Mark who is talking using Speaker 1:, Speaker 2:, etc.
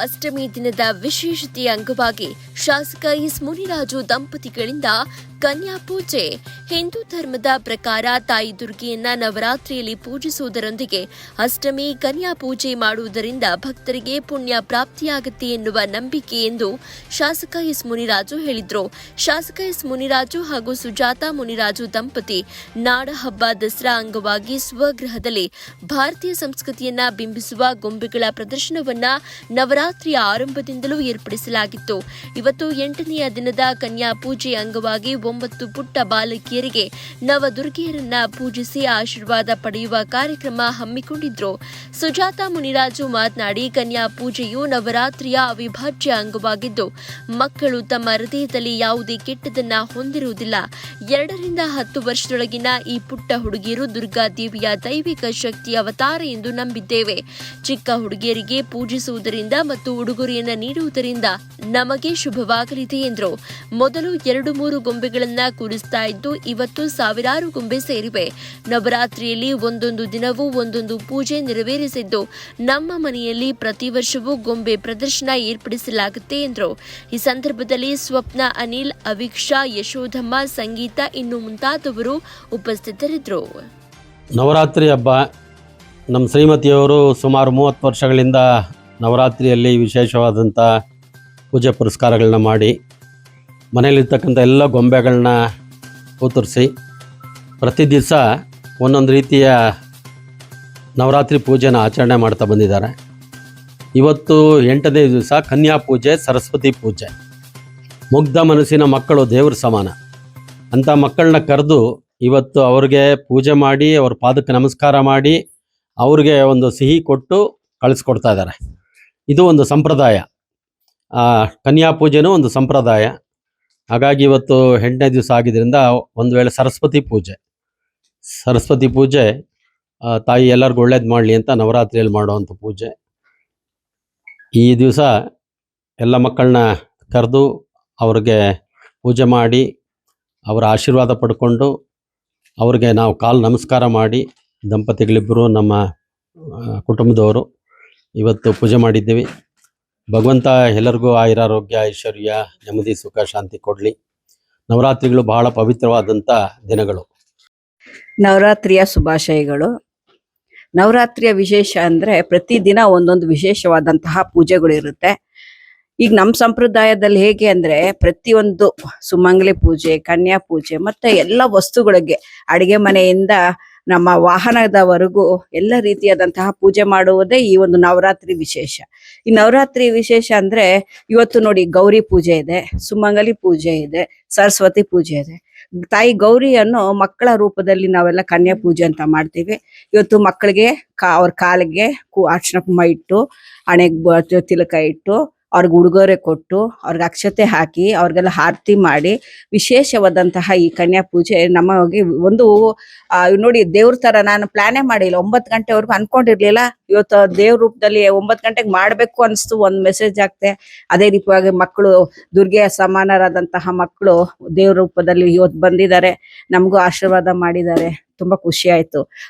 Speaker 1: ಅಷ್ಟಮಿ ದಿನದ ವಿಶೇಷತೆಯ ಅಂಗವಾಗಿ ಶಾಸಕ ಎಸ್ ಮುನಿರಾಜು ದಂಪತಿಗಳಿಂದ ಕನ್ಯಾ ಪೂಜೆ ಹಿಂದೂ ಧರ್ಮದ ಪ್ರಕಾರ ತಾಯಿ ದುರ್ಗೆಯನ್ನ ನವರಾತ್ರಿಯಲ್ಲಿ ಪೂಜಿಸುವುದರೊಂದಿಗೆ ಅಷ್ಟಮಿ ಕನ್ಯಾ ಪೂಜೆ ಮಾಡುವುದರಿಂದ ಭಕ್ತರಿಗೆ ಪುಣ್ಯ ಪ್ರಾಪ್ತಿಯಾಗುತ್ತೆ ಎನ್ನುವ ನಂಬಿಕೆ ಎಂದು ಶಾಸಕ ಎಸ್ ಮುನಿರಾಜು ಹೇಳಿದ್ರು. ಶಾಸಕ ಎಸ್ ಮುನಿರಾಜು ಹಾಗೂ ಸುಜಾತಾ ಮುನಿರಾಜು ದಂಪತಿ ನಾಡ ಹಬ್ಬ ದಸರಾ ಅಂಗವಾಗಿ ಸ್ವಗೃಹದಲ್ಲಿ ಭಾರತೀಯ ಸಂಸ್ಕೃತಿಯನ್ನ ಬಿಂಬಿಸುವ ಗೊಂಬೆಗಳ ಪ್ರದರ್ಶನವನ್ನ ನವರಾತ್ರಿಯ ಆರಂಭದಿಂದಲೂ ಏರ್ಪಡಿಸಲಾಗಿತ್ತು. ಇವತ್ತು ಎಂಟನೆಯ ದಿನದ ಕನ್ಯಾ ಪೂಜೆ ಅಂಗವಾಗಿ ಒಂಬತ್ತು ಪುಟ್ಟ ಬಾಲಕಿಯರಿಗೆ ನವದುರ್ಗೆಯರನ್ನ ಪೂಜಿಸಿ ಆಶೀರ್ವಾದ ಪಡೆಯುವ ಕಾರ್ಯಕ್ರಮ ಹಮ್ಮಿಕೊಂಡಿದ್ರು. ಸುಜಾತ ಮುನಿರಾಜು ಮಾತನಾಡಿ, ಕನ್ಯಾ ಪೂಜೆಯು ನವರಾತ್ರಿಯ ಅವಿಭಾಜ್ಯ ಅಂಗವಾಗಿದ್ದು, ಮಕ್ಕಳು ತಮ್ಮ ಹೃದಯದಲ್ಲಿ ಯಾವುದೇ ಕೆಟ್ಟದನ್ನ ಹೊಂದಿರುವುದಿಲ್ಲ. ಎರಡರಿಂದ ಹತ್ತು ವರ್ಷದೊಳಗಿನ ಈ ಪುಟ್ಟ ಹುಡುಗಿಯರು ದುರ್ಗಾ ದೇವಿಯ ದೈವಿಕ ಶಕ್ತಿ ಅವತಾರ ಎಂದು ನಂಬಿದ್ದೇವೆ. ಚಿಕ್ಕ ಹುಡುಗಿಯರಿಗೆ ಪೂಜಿಸುವುದರಿಂದ ಮತ್ತು ಉಡುಗೊರೆಯನ್ನು ನೀಡುವುದರಿಂದ ನಮಗೆ ಶುಭವಾಗಲಿದೆ ಎಂದರು. ಮೊದಲು ಎರಡು ಮೂರು ಗೊಂಬೆಗಳನ್ನ ಕೂರಿಸ್ತಾ ಇದ್ದು ಇವತ್ತು ಸಾವಿರಾರು ಗೊಂಬೆ ಸೇರಿವೆ. ನವರಾತ್ರಿಯಲ್ಲಿ ಒಂದೊಂದು ದಿನವೂ ಒಂದೊಂದು ಪೂಜೆ ನೆರವೇರಿಸಿದ್ದು ನಮ್ಮ ಮನೆಯಲ್ಲಿ ಪ್ರತಿ ವರ್ಷವೂ ಗೊಂಬೆ ಪ್ರದರ್ಶನ ಏರ್ಪಡಿಸಲಾಗುತ್ತೆ ಎಂದರು. ಈ ಸಂದರ್ಭದಲ್ಲಿ ಸ್ವಪ್ನ, ಅನಿಲ್, ಅವಿಕ್ಷಾ, ಯಶೋಧಮ್ಮ, ಸಂಗೀತ, ಇನ್ನು ಮುಂತಾದವರು ಉಪಸ್ಥಿತರಿದ್ದರು.
Speaker 2: ನವರಾತ್ರಿ ಹಬ್ಬ. ನಮ್ಮ ಶ್ರೀಮತಿಯವರು ಸುಮಾರು ಮೂವತ್ತು ವರ್ಷಗಳಿಂದ ನವರಾತ್ರಿಯಲ್ಲಿ ವಿಶೇಷವಾದಂಥ ಪೂಜೆ ಪುರಸ್ಕಾರಗಳನ್ನ ಮಾಡಿ ಮನೆಯಲ್ಲಿರ್ತಕ್ಕಂಥ ಎಲ್ಲ ಗೊಂಬೆಗಳನ್ನ ಕೂತರಿಸಿ ಪ್ರತಿ ದಿವಸ ಒಂದೊಂದು ರೀತಿಯ ನವರಾತ್ರಿ ಪೂಜೆನ ಆಚರಣೆ ಮಾಡ್ತಾ ಬಂದಿದ್ದಾರೆ. ಇವತ್ತು ಎಂಟನೇ ದಿವಸ ಕನ್ಯಾ ಪೂಜೆ, ಸರಸ್ವತಿ ಪೂಜೆ. ಮುಗ್ಧ ಮನಸ್ಸಿನ ಮಕ್ಕಳು ದೇವ್ರ ಸಮಾನ. ಅಂಥ ಮಕ್ಕಳನ್ನ ಕರೆದು ಇವತ್ತು ಅವ್ರಿಗೆ ಪೂಜೆ ಮಾಡಿ, ಅವ್ರ ಪಾದಕ್ಕೆ ನಮಸ್ಕಾರ ಮಾಡಿ, ಅವ್ರಿಗೆ ಒಂದು ಸಿಹಿ ಕೊಟ್ಟು ಕಳಿಸ್ಕೊಡ್ತಾ ಇದ್ದಾರೆ. ಇದು ಒಂದು ಸಂಪ್ರದಾಯ. ಕನ್ಯಾ ಪೂಜೆನೂ ಒಂದು ಸಂಪ್ರದಾಯ. ಹಾಗಾಗಿ ಇವತ್ತು ಎಂಟನೇ ದಿವಸ ಆಗಿದ್ದರಿಂದ ಒಂದು ವೇಳೆ ಸರಸ್ವತಿ ಪೂಜೆ. ಸರಸ್ವತಿ ಪೂಜೆ ತಾಯಿ ಎಲ್ಲರಿಗೂ ಒಳ್ಳೇದು ಮಾಡಲಿ ಅಂತ ನವರಾತ್ರಿಯಲ್ಲಿ ಮಾಡುವಂಥ ಪೂಜೆ. ಈ ದಿವಸ ಎಲ್ಲ ಮಕ್ಕಳನ್ನ ಕರೆದು ಅವ್ರಿಗೆ ಪೂಜೆ ಮಾಡಿ, ಅವರ ಆಶೀರ್ವಾದ ಪಡ್ಕೊಂಡು ಅವ್ರಿಗೆ ನಾವು ಕಾಲು ನಮಸ್ಕಾರ ಮಾಡಿ, ದಂಪತಿಗಳಿಬ್ಬರು ನಮ್ಮ ಕುಟುಂಬದವರು ಇವತ್ತು ಪೂಜೆ ಮಾಡಿದ್ದೀವಿ. ಭಗವಂತ ಎಲ್ಲರಿಗೂ ಆಯುರಾರೋಗ್ಯ, ಐಶ್ವರ್ಯ, ನೆಮ್ಮದಿ, ಸುಖ, ಶಾಂತಿ ಕೊಡಲಿ. ನವರಾತ್ರಿಗಳು ಬಹಳ ಪವಿತ್ರವಾದಂಥ ದಿನಗಳು.
Speaker 3: ನವರಾತ್ರಿಯ ಶುಭಾಶಯಗಳು. ನವರಾತ್ರಿಯ ವಿಶೇಷ ಅಂದ್ರೆ ಪ್ರತಿದಿನ ಒಂದೊಂದು ವಿಶೇಷವಾದಂತಹ ಪೂಜೆಗಳು ಇರುತ್ತೆ. ಈಗ ನಮ್ಮ ಸಂಪ್ರದಾಯದಲ್ಲಿ ಹೇಗೆ ಅಂದ್ರೆ ಪ್ರತಿಯೊಂದು ಸುಮಂಗಲಿ ಪೂಜೆ, ಕನ್ಯಾ ಪೂಜೆ ಮತ್ತೆ ಎಲ್ಲ ವಸ್ತುಗಳಿಗೆ ಅಡಿಗೆ ಮನೆಯಿಂದ ನಮ್ಮ ವಾಹನದವರೆಗೂ ಎಲ್ಲ ರೀತಿಯಾದಂತಹ ಪೂಜೆ ಮಾಡುವುದೇ ಈ ಒಂದು ನವರಾತ್ರಿ ವಿಶೇಷ. ಈ ನವರಾತ್ರಿ ವಿಶೇಷ ಅಂದ್ರೆ ಇವತ್ತು ನೋಡಿ ಗೌರಿ ಪೂಜೆ ಇದೆ, ಸುಮಂಗಲಿ ಪೂಜೆ ಇದೆ, ಸರಸ್ವತಿ ಪೂಜೆ ಇದೆ. ತಾಯಿ ಗೌರಿಯನ್ನು ಮಕ್ಕಳ ರೂಪದಲ್ಲಿ ನಾವೆಲ್ಲ ಕನ್ಯಾ ಪೂಜೆ ಅಂತ ಮಾಡ್ತೀವಿ. ಇವತ್ತು ಮಕ್ಕಳಿಗೆ ಕಾ, ಅವ್ರ ಕಾಲಿಗೆ ಕು, ಅರ್ಶನ ಕುಂಭ ಇಟ್ಟು, ಹಣೆಗೆ ತಿಲಕ ಇಟ್ಟು ಅವ್ರಿಗೆ ಉಡುಗೊರೆ ಕೊಟ್ಟು ಅವ್ರಿಗೆ ಅಕ್ಷತೆ ಹಾಕಿ ಅವ್ರಿಗೆಲ್ಲ ಆರತಿ ಮಾಡಿ ವಿಶೇಷವಾದಂತಹ ಈ ಕನ್ಯಾ ಪೂಜೆ ನಮಗೆ ಒಂದು ನೋಡಿ ದೇವ್ರ ತರ ನಾನು ಪ್ಲಾನೇ ಮಾಡಿಲ್ಲ. ಒಂಬತ್ತು ಗಂಟೆವರೆಗೂ ಅನ್ಕೊಂಡಿರ್ಲಿಲ್ಲ ಇವತ್ತು ದೇವ್ರ ರೂಪದಲ್ಲಿ ಒಂಬತ್ತು ಗಂಟೆಗೆ ಮಾಡ್ಬೇಕು ಅನಿಸ್ತು, ಒಂದು ಮೆಸೇಜ್ ಆಗ್ತೆ ಅದೇ ರೀತಿಯಾಗಿ ಮಕ್ಕಳು ದುರ್ಗೆಯ ಸಮಾನರಾದಂತಹ ಮಕ್ಕಳು ದೇವ್ರ ರೂಪದಲ್ಲಿ ಇವತ್ತು ಬಂದಿದ್ದಾರೆ. ನಮಗೂ ಆಶೀರ್ವಾದ ಮಾಡಿದ್ದಾರೆ. ತುಂಬಾ ಖುಷಿ ಆಯ್ತು.